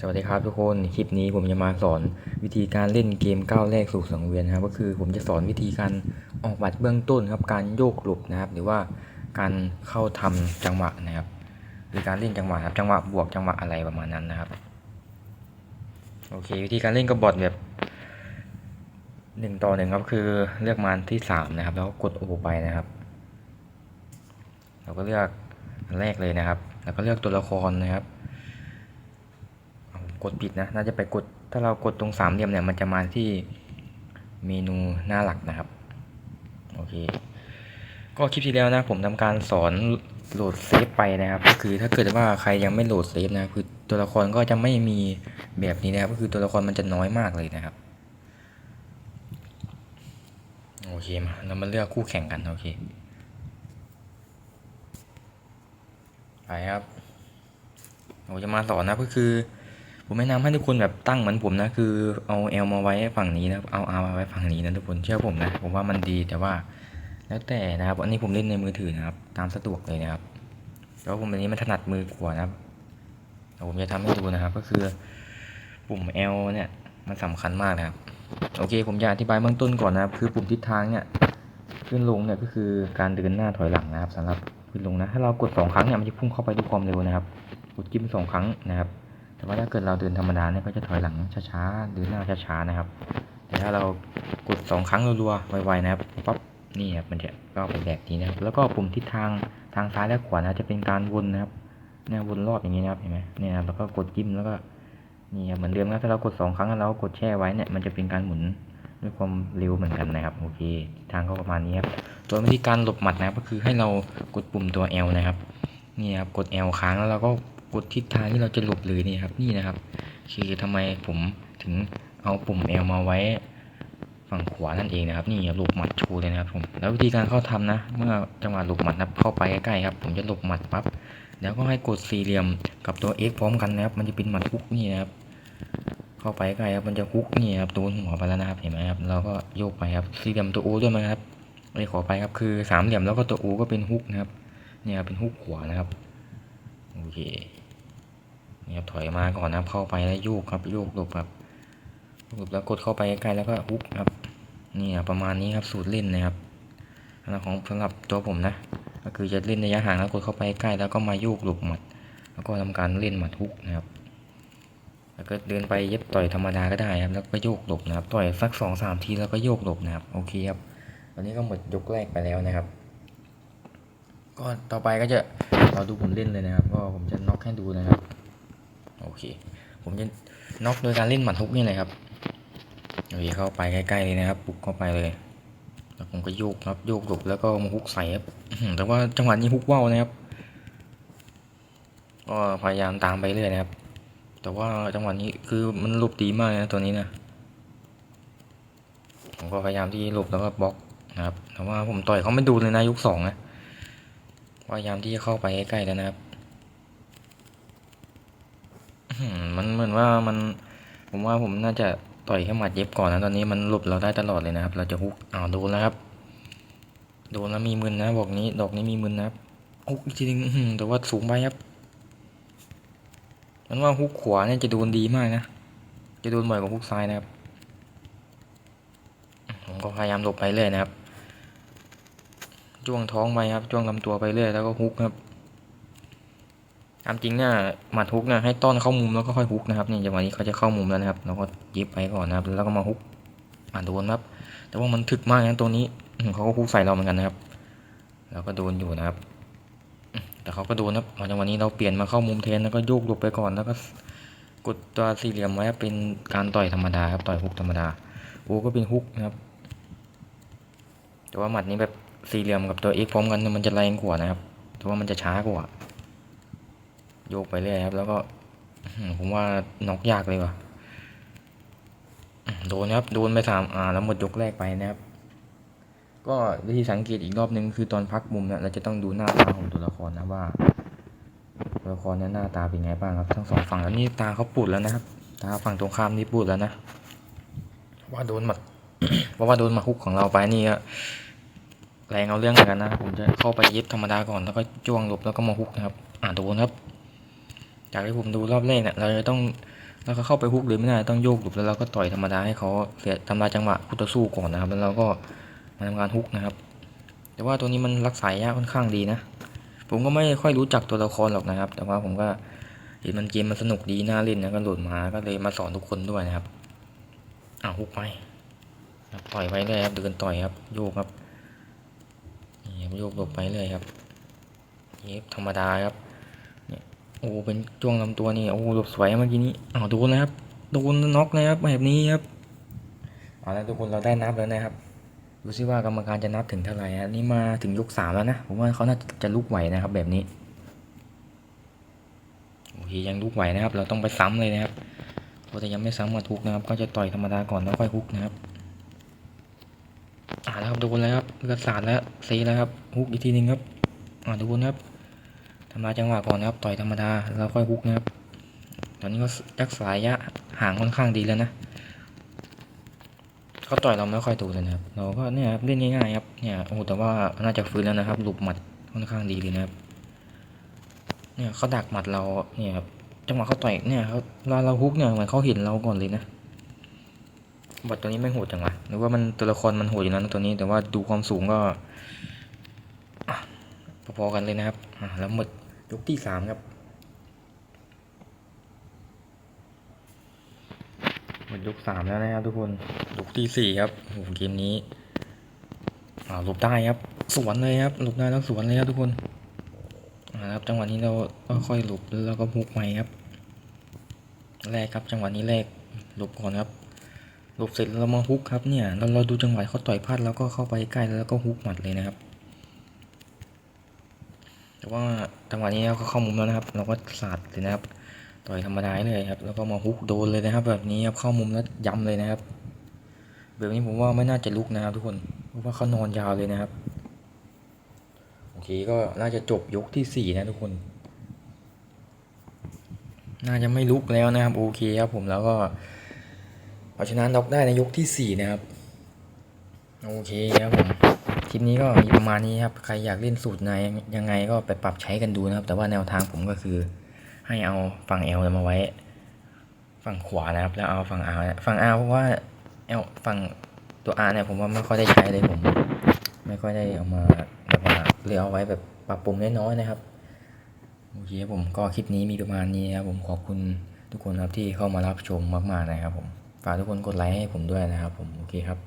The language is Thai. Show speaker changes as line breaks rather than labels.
สวัสดีครับทุกคนคลิปนี้ผมจะมาสอนวิธีการเล่นเกมก้าวแรกสู่สังเวียนนะครับก็คือผมจะสอนวิธีการออกบัตรเบื้องต้นครับการโยกหลบนะครับ หรือว่าการเข้าทำจังหวะนะครับหรือการเล่นจังหวะครับจังหวะบวกจังหวะอะไรประมาณนั้นนะครับโอเค วิธีการเล่นกับบอทแบบหนึ่งต่อหนึ่งครับคือเลือกมานที่สามนะครับ แล้วก็กดโอไปนะครับ เราก็เลือกแรกเลยนะครับ แล้วก็เลือกตัวละครนะครับ กดผิดนะ น่าจะไปกด ถ้าเรากดตรงสามเหลี่ยมเนี่ย มันจะมาที่เมนูหน้าหลักนะครับ โอเค ก็คลิปที่แล้วนะ ผมทำการสอนโหลดเซฟไปนะครับ ก็คือถ้าเกิดว่าใครยังไม่โหลดเซฟนะ คือตัวละครก็จะไม่มีแบบนี้นะครับ ก็คือตัวละครมันจะน้อยมากเลยนะครับ โอเคมาเรามาเลือกคู่แข่งกันโอเค ไปครับผมจะมาสอนนะก็คือ ผมแนะนำให้ทุกคนแบบตั้งเหมือนผมนะ คือเอา L มาไว้ฝั่งนี้นะเอา R มาไว้ฝั่งนี้นะทุกคนเชื่อผมนะผมว่ามันดีแต่ว่า แล้วแต่นะครับอันนี้ผมเล่นในมือถือนะครับ ตามสะดวกเลยนะครับแล้วผมอันนี้มันถนัดมือกว่านะครับผมจะทำให้ดูนะครับ ก็คือปุ่ม L เนี่ยมันสำคัญมากนะครับ โอเค ผมจะอธิบายเบื้องต้นก่อนนะครับ คือปุ่มทิศทางเนี่ยขึ้นลงเนี่ยก็คือการเดินหน้าถอยหลังนะครับสำหรับขึ้นลงนะถ้าเรากดสองครั้งเนี่ยมันจะพุ่งเข้าไปด้วยความเร็วนะครับ กดจิ้มสองครั้งนะครับ แต่ว่าถ้าเกิดเราเดินธรรมดาเนี่ยก็จะถอยหลังช้าๆเดินหน้าช้าๆนะครับ แต่ถ้าเรากดสองครั้งรัวๆไวๆนะครับปั๊บนี่ครับมันจะก็เป็นแบบนี้นะครับ แล้วก็ปุ่มทิศทางทางซ้ายและขวานะจะเป็นการวนนะครับเนี่ยวนรอบอย่างนี้นะครับเห็นไหมเนี่ยแล้วก็กดจิ้มแล้วก็นี่ครับเหมือนเดิมนะถ้าเรากดสองครั้งแล้วเรากดแช่ไว้เนี่ยมันจะเป็นการหมุนด้วยความเร็วเหมือนกันนะครับโอเคทิศทางก็ประมาณนี้ครับตัววิธีการหลบหมัดนะครับก็คือให้เรากดปุ่มตัว L นะครับนี่ครับกด L ค้างแล้วเราก็ กดทิศทางที่เราจะหลบเลยนี่ครับนี่นะครับ คือทำไมผมถึงเอาปุ่ม L มาไว้ฝั่งขวานั่นเองนะครับ นี่หลบหมัดชว์เลยนะครับผมแล้ววิธีการเข้าทำนะ เมื่อจังหวะหลบหมัดนะเข้าไปใกล้ๆครับ ผมจะหลบหมัดปั๊บแล้วก็ให้กดสี่เหลี่ยมกับตัว X พร้อมกันนะครับ มันจะเป็นหมัดฮุกนี่นะครับ เข้าไปใกล้ครับมันจะฮุกนี่ครับโดนหัวไปแล้วนะครับเห็นไหมครับเราก็โยกไปครับสี่เหลี่ยมตัว O ด้วยไหมครับไม่ขอไปครับคือสามเหลี่ยมแล้วก็ตัว O ก็เป็นฮุกนะครับ เนี่ยเป็นฮุกขวานะครับโอเค นี่ครับถอยมาก่อนนะเข้าไปแล้วโยกครับโยกหลบครับหลบแล้วกดเข้าไปใกล้แล้วก็ฮุกครับนี่ครับประมาณนี้ครับสูตรเล่นนะครับสำหรับของสำหรับตัวผมนะ ก็คือจะเล่นระยะห่างแล้วกดเข้าไปใกล้แล้วก็มาโยกหลบหมัด แล้วก็ทำการเล่นหมัดฮุกนะครับ แล้วก็เดินไปเย็บต่อยธรรมดาก็ได้ครับแล้วก็โยกหลบนะครับต่อยสักสองสามทีแล้วก็โยกหลบนะครับโอเคครับวันนี้ก็หมดยกแรกไปแล้วนะครับ ก็ต่อไปก็จะเราดูผมเล่นเลยนะครับ ก็ผมจะน็อกให้ดูนะครับ โอเค ผมจะน็อกโดยการเล่นหมัดฮุกนี่เลยครับโอเคเข้าไปใกล้ๆเลยนะครับปุกเข้าไปเลยแล้วผมก็โยกครับโยกหลบแล้วก็มาฮุกใส่ครับแต่ว่าจังหวะนี้ฮุกว่าวนะครับก็พยายามตามไปเรื่อยนะครับ แต่ว่าจังหวะนี้คือมันหลบดีมากเลยนะตัวนี้นะผมก็พยายามที่หลบแล้วก็บล็อกนะครับแต่ว่าผมต่อยเขาไม่ดูเลยนะยุคสองนะพยายามที่จะเข้าไปใกล้ๆแล้วนะครับ มันเหมือนว่ามัน ผมว่าผมน่าจะต่อยแค่หมัดเย็บก่อนนะตอนนี้มันหลบเราได้ตลอดเลยนะครับ เราจะฮุกอ้าวโดนแล้วครับ โดนแล้วมีมึนนะบอกนี้ ดอกนี้มีมึนนะครับฮุกอีกทีนึงแต่ว่าสูงไปครับ มันว่าฮุกขวาเนี่ยจะโดนดีมากนะ จะโดนบ่อยกว่าฮุกซ้ายนะครับ ผมก็พยายามหลบไปเรื่อยนะครับ จ้วงท้องไปครับ จ้วงลำตัวไปเรื่อยแล้วก็ฮุกครับ ตามจริงเนี่ยหมัดฮุกเนี่ยให้ต้อนเข้ามุมแล้วก็ค่อยฮุกนะครับนี่จังหวะนี้เขาจะเข้ามุมแล้วนะครับเราก็ยิบไปก่อนนะครับแล้วก็มาฮุกอ่าโดนครับ แต่ว่ามันถึกมากนะตัวนี้เขาก็ฮุกใส่เราเหมือนกันนะครับเราก็โดนอยู่นะครับ แต่เขาก็โดนครับมาจังหวะนี้เราเปลี่ยนมาเข้ามุมแทนแล้วก็โยกหลบไปก่อนแล้วก็กดตัวสี่เหลี่ยมไว้เป็นการต่อยธรรมดาครับต่อยฮุกธรรมดาโอ้ก็เป็นฮุกนะครับ แต่ว่าหมัดนี้แบบสี่เหลี่ยมกับตัว X พร้อมกันเนี่ยมันจะแรงกว่านะครับแต่ว่ามันจะช้ากว่า โยกไปเรื่อยครับ แล้วก็ผมว่าน็อกยากเลยว่ะโดนครับ โดนไปสามอ่าแล้วหมดยกแรกไปนะครับ ก็วิธีสังเกตอีกรอบนึงคือตอนพักมุมเนี่ยเราจะต้องดูหน้าตาของตัวละครนะว่าตัวละครเนี่ยหน้าตาเป็นไงบ้างครับทั้งสองฝั่งแล้วนี่ตาเขาปูดแล้วนะครับ ตาฝั่งตรงข้ามนี่ปูดแล้วนะว่าโดนหมัดเพราะว่าโดนมาฮุกของเราไปนี่ก็แรงเอาเรื่องเหมือนกันนะผมจะเข้าไปเย็บธรรมดาก่อนแล้วก็จ้วงหลบแล้วก็มาฮุกนะครับ อ่าโดนครับ จากที่ผมดูรอบแรกเนี่ยเราจะต้องแล้วก็เข้าไปฮุกเลยไม่ได้ต้องโยกหลุดแล้วเราก็ต่อยธรรมดาให้เขาเสียทำลายจังหวะคู่ต่อสู้ก่อนนะครับแล้วเราก็มาทำการฮุกนะครับ แต่ว่าตัวนี้มันรักษายากค่อนข้างดีนะ ผมก็ไม่ค่อยรู้จักตัวละครหรอกนะครับ แต่ว่าผมก็เห็นมันเกมมันสนุกดีน่าเล่นนะก็โหลดมาก็เลยมาสอนทุกคนด้วยนะครับอ้าวฮุกไปต่อยไปเลยครับเดินต่อยครับโยกครับนี่ครับโยกหลบไปเลยครับนี่ธรรมดาครับ โอ้เป็นจ้วงลำตัวนี่โอ้หลบสวยเมื่อกี้นี้อ้าวโดนนะครับโดนน็อกนะครับแบบนี้ครับเอาแล้วทุกคนเราได้นับแล้วนะครับดูซิว่ากรรมการจะนับถึงเท่าไหร่ฮะนี่มาถึงยกสามแล้วนะผมว่าเขาน่าจะลุกไหวนะครับ แบบนี้โอเคยังลุกไหวนะครับ เราต้องไปซ้ำเลยนะครับเพราะยังไม่ซ้ำมาทุกนะครับ ก็จะต่อยธรรมดาก่อนแล้วค่อยฮุกนะครับอ่าแล้วครับโดนแล้วครับเลือดสาดแล้วซีแล้วครับฮุกอีกทีหนึงครับอ่าดูนครับำลายจังหวะก่อนนะครับ ต่อยธรรมดาแล้วค่อยฮุกนะครับ ตอนนี้ก็ยักสายยะห่างค่อนข้างดีแล้วนะเขาต่อยเราไม่ค่อยถูกเลยนะครับ เราก็เนี่ยเล่นง่ายๆครับ เนี่ยโอ้แต่ว่าน่าจะฟื้นแล้วนะครับ หลุบหมัดค่อนข้างดีเลยนะครับ เนี่ยเขาดักหมัดเรา เนี่ยครับจังหวะเขาต่อย เนี่ยเขาเราเราฮุกเนี่ยเหมือนเขาเห็นเราก่อนเลยนะบทตัวนี้ไม่โหดจังวะหรือว่ามันตัวละครมันโหดอยู่แล้นะตัวนี้ แต่ว่าดูความสูงก็พอๆกันเลยนะครับ แล้วหมด ยกที่สามครับหมดยกสามแล้วนะครับทุกคนยกที่สี่ครับโอ้โหเกมนี้อ่าหลบได้ครับสวนเลยครับหลบได้แล้วสวนเลยครับทุกคนอ่าครับจังหวะนี้เราก็ค่อยหลบแล้วก็มุกใหม่ครับแรกครับจังหวะนี้แรกหลบก่อนครับหลบเสร็จเรามาฮุกครับเนี่ยเราเราดูจังหวะเขาต่อยพลาดแล้วก็เข้าไปใกล้แล้วก็ฮุกหมัดเลยนะครับ แต่ว่าจังหวะนี้เราก็เข้ามุมแล้วนะครับ เราก็สาดเลยนะครับ ต่อยธรรมดาเลยครับ แล้วก็มาฮุกโดนเลยนะครับ แบบนี้ครับเข้ามุมแล้วย้ำเลยนะครับ แบบนี้ผมว่าไม่น่าจะลุกนะครับ ทุกคน เพราะว่าเขานอนยาวเลยนะครับ โอเคก็น่าจะจบยกที่สี่นะทุกคน น่าจะไม่ลุกแล้วนะครับ โอเคครับผมแล้วก็เอาชนะน็อกได้ในยกที่สี่นะครับ โอเคครับผม คลิปนี้ก็มีประมาณนี้ครับ ใครอยากเล่นสูตรไหนยังไงก็ไปปรับใช้กันดูนะครับ แต่ว่าแนวทางผมก็คือ ให้เอาฝั่ง L มาไว้ ฝั่งขวานะครับ แล้วเอาฝั่ง R ฝั่ง R เพราะว่า L ฝั่งตัว R เนี่ยผมว่าไม่ค่อยได้ใช้เลยผม ไม่ค่อยได้เอามาแบบว่าเลยเอาไว้แบบปรับปรุงน้อยๆนะครับโอเคครับผมก็คลิปนี้มีประมาณนี้ครับผมขอบคุณทุกคนครับที่เข้ามารับชมมากๆนะครับผมฝากทุกคนกดไลค์ให้ผมด้วยนะครับผมโอเคครับ